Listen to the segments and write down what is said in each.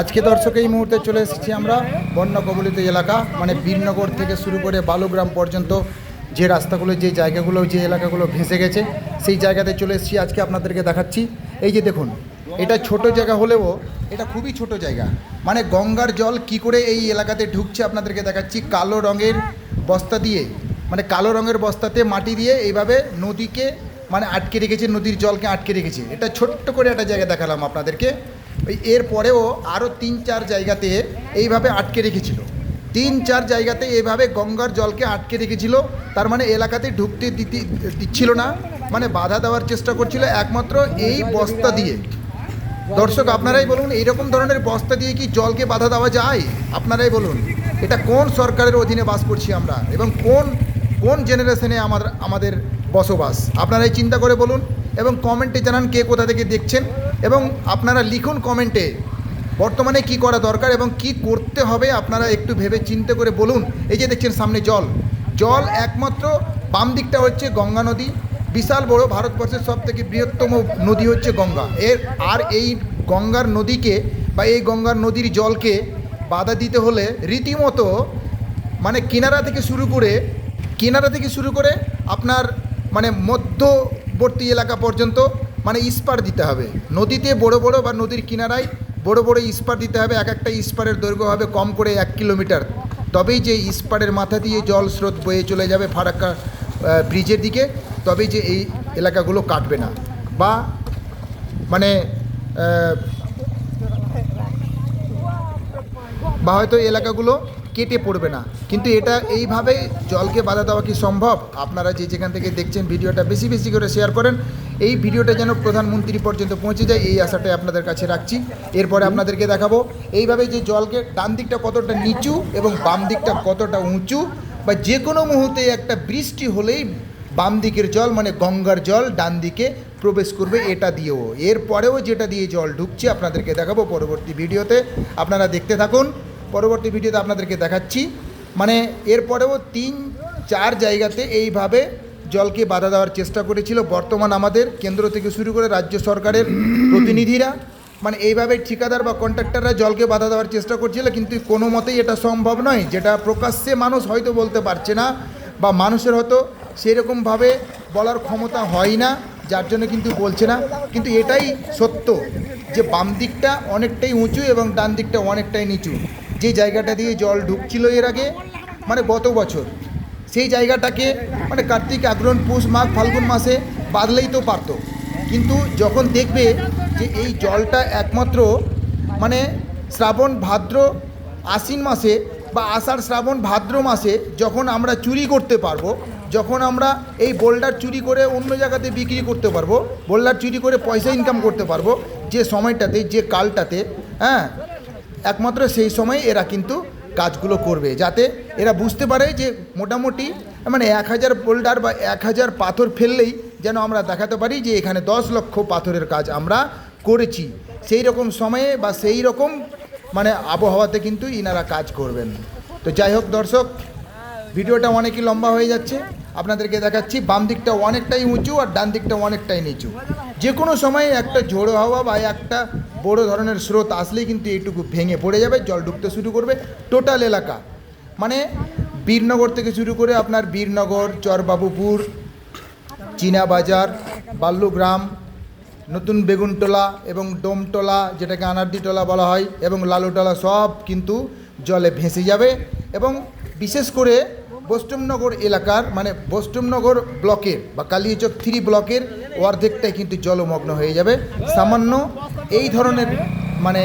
আজকে দর্শক, এই মুহূর্তে চলে এসেছি আমরা বন্যা কবলিত এলাকা মানে বীরনগর থেকে শুরু করে বালুগ্রাম পর্যন্ত যে রাস্তাগুলো, যে জায়গাগুলো, যে এলাকাগুলো ভেসে গেছে, সেই জায়গাতে চলে এসেছি। আজকে আপনাদেরকে দেখাচ্ছি। এই যে দেখুন, এটা ছোট জায়গা হলেও, এটা খুবই ছোট জায়গা। মানে গঙ্গার জল কি করে এই এলাকাতে ঢুকছে আপনাদেরকে দেখাচ্ছি। কালো রঙের বস্তা দিয়ে মানে কালো রঙের বস্তাতে মাটি দিয়ে এইভাবে নদীকে মানে আটকে রেখেছে, নদীর জলকে আটকে রেখেছে। এটা ছোট্ট করে একটা জায়গা দেখালাম আপনাদেরকে। ওই এর পরেও আরও তিন চার জায়গাতে এইভাবে আটকে রেখেছিল। তিন চার জায়গাতে এইভাবে গঙ্গার জলকে আটকে রেখেছিল। তার মানে এলাকাতে ঢুকতে দিতে দিচ্ছিল না মানে বাধা দেওয়ার চেষ্টা করছিল একমাত্র এই বস্তা দিয়ে। দর্শক, আপনারাই বলুন, এইরকম ধরনের বস্তা দিয়ে কি জলকে বাধা দেওয়া যায়? আপনারাই বলুন, এটা কোন সরকারের অধীনে বাস করছি আমরা এবং কোন কোন জেনারেশনে আমাদের আমাদের বসবাস? আপনারাই চিন্তা করে বলুন এবং কমেন্টে জানান কে কোথা থেকে দেখছেন। এবং আপনারা লিখুন কমেন্টে বর্তমানে কি করা দরকার এবং কি করতে হবে আপনারা একটু ভেবে চিন্তা করে বলুন। এই যে দেখছেন সামনে জল। জল একমাত্র বাম দিকটা হচ্ছে গঙ্গা নদী। বিশাল বড় ভারতবর্ষের সব থেকে বৃহত্তম নদী হচ্ছে গঙ্গা। এর, আর এই গঙ্গার নদীকে বা এই গঙ্গার নদীর জলকে বাধা দিতে হলে রীতিমতো মানে কিনারা থেকে শুরু করে, কিনারা থেকে শুরু করে আপনার মানে মধ্যবর্তী এলাকা পর্যন্ত মানে ইস্পার দিতে হবে। নদীতে বড় বড় বা নদীর কিনারায় বড় বড় ইস্পার দিতে হবে, এক একটা ইস্পারের দৈর্ঘ্য হবে কম করে এক কিলোমিটার। তবেই যে ইস্পারের মাথা দিয়ে জল স্রোত বয়ে চলে যাবে ফারাক্কা ব্রিজের দিকে, তবেই যে এই এলাকাগুলো কাটবে না। বা মানে বা হয়তো এলাকাগুলো কেটে পড়বে না। কিন্তু এটা এইভাবে জলকে বাধা দেওয়া কি সম্ভব? আপনারা যে যেখান থেকে দেখছেন ভিডিওটা বেশি বেশি করে শেয়ার করেন। এই ভিডিওটা যেন প্রধানমন্ত্রী পর্যন্ত পৌঁছে যায়, এই আশাটাই আপনাদের কাছে রাখছি। এরপরে আপনাদেরকে দেখাবো, এইভাবে যে জলকে ডান দিকটা কতটা নিচু এবং বাম দিকটা কতটা উঁচু বা যে কোনো মুহূর্তে একটা বৃষ্টি হলেই বাম দিকের জল মানে গঙ্গার জল ডান দিকে প্রবেশ করবে, এটা দিয়েও। এরপরেও যেটা দিয়ে জল ঢুকছে আপনাদেরকে দেখাবো পরবর্তী ভিডিওতে। আপনারা দেখতে থাকুন। পরবর্তী ভিডিওতে আপনাদেরকে দেখাচ্ছি। মানে এরপরেও তিন, চার জায়গাতে এইভাবে জলকে বাধা দেওয়ার চেষ্টা করেছিল বর্তমান আমাদের কেন্দ্র থেকে শুরু করে রাজ্য সরকারের প্রতিনিধিরা। মানে এইভাবে ঠিকাদার বা কন্ট্রাক্টররা জলকে বাধা দেওয়ার চেষ্টা করছিল, কিন্তু কোনো মতেই এটা সম্ভব নয়। যেটা প্রকাশ্যে মানুষ হয়তো বলতে পারছে না বা মানুষের হয়তো সেরকমভাবে বলার ক্ষমতা হয় না, যার জন্য কিন্তু বলছে না। কিন্তু এটাই সত্য যে বাম দিকটা অনেকটাই উঁচু এবং ডান দিকটা অনেকটাই নিচু। যে জায়গাটা দিয়ে জল ঢুকছিল এর আগে মানে গত বছর, সেই জায়গাটাকে মানে কার্তিক আগ্রহণ পুষ, মাঘ, ফাল্গুন মাসে বাদলেই তো পারতো। কিন্তু যখন দেখবে যে এই জলটা একমাত্র মানে শ্রাবণ ভাদ্র আশ্বিন মাসে বা আষাঢ় শ্রাবণ ভাদ্র মাসে যখন আমরা চুরি করতে পারব, যখন আমরা এই বোল্ডার চুরি করে অন্য জায়গাতে বিক্রি করতে পারব, বোল্ডার চুরি করে পয়সা ইনকাম করতে পারব, যে সময়টাতে, যে কালটাতে হ্যাঁ একমাত্র সেই সময় এরা কিন্তু কাজগুলো করবে, যাতে এরা বুঝতে পারে যে মোটামুটি মানে এক হাজার বোল্ডার বা এক হাজার পাথর ফেললেই যেন আমরা দেখাতে পারি যে এখানে দশ লক্ষ পাথরের কাজ আমরা করেছি। সেই রকম সময়ে বা সেই রকম মানে আবহাওয়াতে কিন্তু ইনারা কাজ করবেন। তো যাই হোক দর্শক, ভিডিওটা অনেকই লম্বা হয়ে যাচ্ছে। আপনাদেরকে দেখাচ্ছি, বাম দিকটা অনেকটাই উঁচু আর ডান দিকটা অনেকটাই নিচু। যে কোনো সময় একটা ঝোড়ো হাওয়া বা একটা বড় ধরনের স্রোত আসলেই কিন্তু এইটুকু ভেঙে পড়ে যাবে, জল ঢুকতে শুরু করবে টোটাল এলাকা। মানে বীরনগর থেকে শুরু করে আপনার বীরনগর, চরবাবুপুর, চীনাবাজার বাল্যগ্রাম নতুন বেগুনটোলা এবং ডোমটোলা যেটাকে আনারদিটোলা বলা হয় এবং লালুটোলা সব কিন্তু জলে ভেসে যাবে এবং বিশেষ করে বৈষ্ণবনগর এলাকার মানে বৈষ্ণবনগর ব্লকের বা কালিয়াচক থ্রি ব্লকের অর্ধেকটাই কিন্তু জলমগ্ন হয়ে যাবে। সামান্য এই ধরনের মানে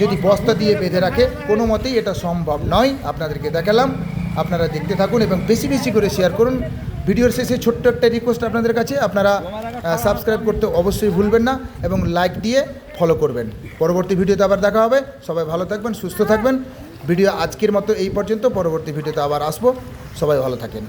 যদি বস্তা দিয়ে বেঁধে রাখে, কোনো মতেই এটা সম্ভব নয়। আপনাদেরকে দেখালাম, আপনারা দেখতে থাকুন এবং বেশি বেশি করে শেয়ার করুন। ভিডিওর শেষে ছোট্ট একটা রিকোয়েস্ট আপনাদের কাছে, আপনারা সাবস্ক্রাইব করতে অবশ্যই ভুলবেন না এবং লাইক দিয়ে ফলো করবেন। পরবর্তী ভিডিওতে আবার দেখা হবে। সবাই ভালো থাকবেন, সুস্থ থাকবেন। ভিডিও আজকের মতো এই পর্যন্ত। পরবর্তী ভিডিওতে আবার আসব। সবাই ভালো থাকেন।